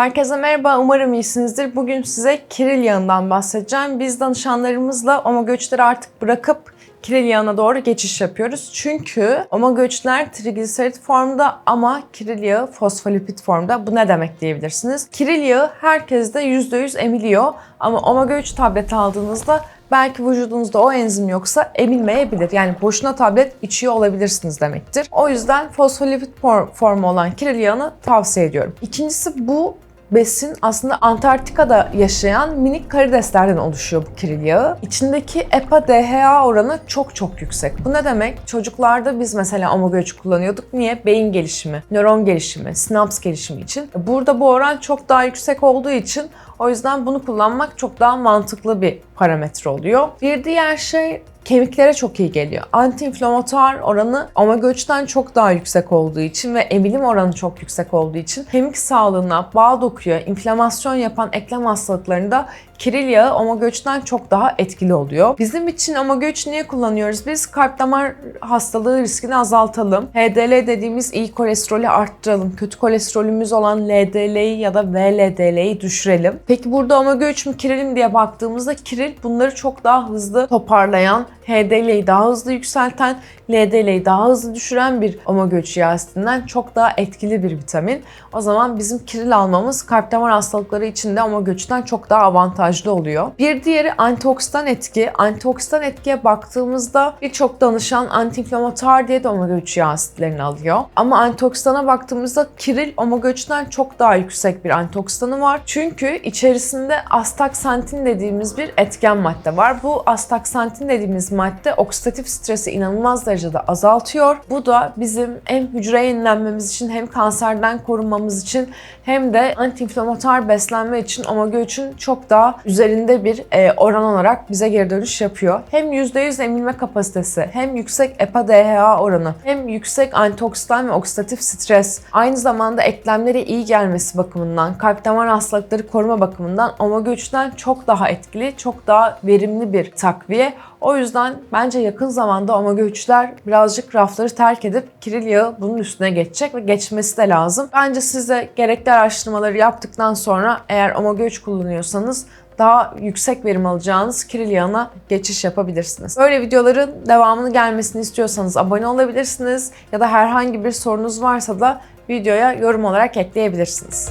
Herkese merhaba, umarım iyisinizdir. Bugün size kiril yağından bahsedeceğim. Biz danışanlarımızla omega 3'leri artık bırakıp kiril yağına doğru geçiş yapıyoruz. Çünkü omega 3'ler trigliserit formda ama kiril yağı fosfolipid formda. Bu ne demek diyebilirsiniz. Kiril yağı herkeste %100 emiliyor ama omega 3 tablet aldığınızda belki vücudunuzda o enzim yoksa emilmeyebilir. Yani boşuna tablet içiyor olabilirsiniz demektir. O yüzden fosfolipid for- formu olan kiril yağını tavsiye ediyorum. İkincisi bu besin aslında Antarktika'da yaşayan minik karideslerden oluşuyor bu kiril yağı. İçindeki EPA-DHA oranı çok çok yüksek. Bu ne demek? Çocuklarda biz mesela omega 3 kullanıyorduk. Niye? Beyin gelişimi, nöron gelişimi, sinaps gelişimi için. Burada bu oran çok daha yüksek olduğu için o yüzden bunu kullanmak çok daha mantıklı bir parametre oluyor. Bir diğer şey kemiklere çok iyi geliyor. Antiinflamatuar oranı omega 3'ten çok daha yüksek olduğu için ve emilim oranı çok yüksek olduğu için kemik sağlığına, bağ dokuya, inflamasyon yapan eklem hastalıklarında kiril yağı omega 3'ten çok daha etkili oluyor. Bizim için omega 3 niye kullanıyoruz? Biz kalp damar hastalığı riskini azaltalım. HDL dediğimiz iyi kolesterolü arttıralım. Kötü kolesterolümüz olan LDL'yi ya da VLDL'yi düşürelim. Peki burada omega 3 mü kiril mi diye baktığımızda kiril bunları çok daha hızlı toparlayan, HDL'yi daha hızlı yükselten, LDL'yi daha hızlı düşüren bir omega 3 yağ çok daha etkili bir vitamin. O zaman bizim kiril almamız kalp damar hastalıkları için de omega 3'ten çok daha avantajlı oluyor. Bir diğeri antioksidan etki. Antioksidan etkiye baktığımızda birçok danışan antiinflamatuar diye de omega 3 yağ asitlerini alıyor. Ama antioksidana baktığımızda kiril omega 3'ten çok daha yüksek bir antioksidanı var. Çünkü içerisinde astaksantin dediğimiz bir etken madde var. Bu astaksantin dediğimiz madde oksidatif stresi inanılmaz derecede azaltıyor. Bu da bizim hem hücre yenilenmemiz için hem kanserden korunmamız için hem de antiinflamatuar beslenme için omega 3'ün çok daha üzerinde bir e, oran olarak bize geri dönüş yapıyor. Hem %100 emilme kapasitesi, hem yüksek EPA-DHA oranı, hem yüksek antioksidan ve oksidatif stres, aynı zamanda eklemlere iyi gelmesi bakımından, kalp damar hastalıkları koruma bakımından omega 3'ten çok daha etkili, çok daha verimli bir takviye. O yüzden bence yakın zamanda omega 3'ler birazcık rafları terk edip kiril yağı bunun üstüne geçecek ve geçmesi de lazım. Bence siz de gerekli araştırmaları yaptıktan sonra eğer omega 3 kullanıyorsanız daha yüksek verim alacağınız kiril yağına geçiş yapabilirsiniz. Böyle videoların devamını gelmesini istiyorsanız abone olabilirsiniz ya da herhangi bir sorunuz varsa da videoya yorum olarak ekleyebilirsiniz.